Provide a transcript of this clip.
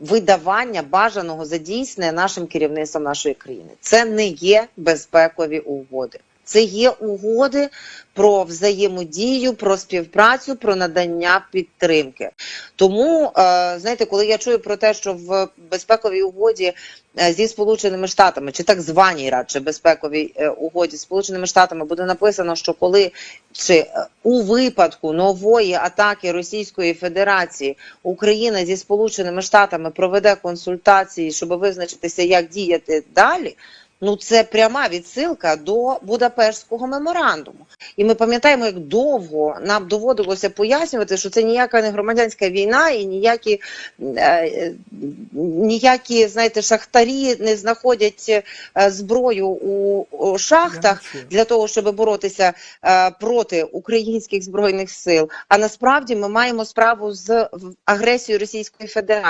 видавання бажаного за дійсне нашим керівництвом нашої країни. Це не є безпекові угоди. Це є угоди про взаємодію, про співпрацю, про надання підтримки. Тому, е, знаєте, коли я чую про те, що в безпековій угоді е, зі Сполученими Штатами, чи так званій радше безпековій е, угоді з Сполученими Штатами буде написано, що коли чи у випадку нової атаки Російської Федерації Україна зі Сполученими Штатами проведе консультації, щоб визначитися, як діяти далі. Ну, це пряма відсилка до Будапештського меморандуму. І ми пам'ятаємо, як довго нам доводилося пояснювати, що це ніяка не громадянська війна і ніякі, е, ніякі знаєте, шахтарі не знаходять е, зброю у, шахтах для того, щоб боротися е, проти українських збройних сил. А насправді ми маємо справу з агресією Російської Федерації.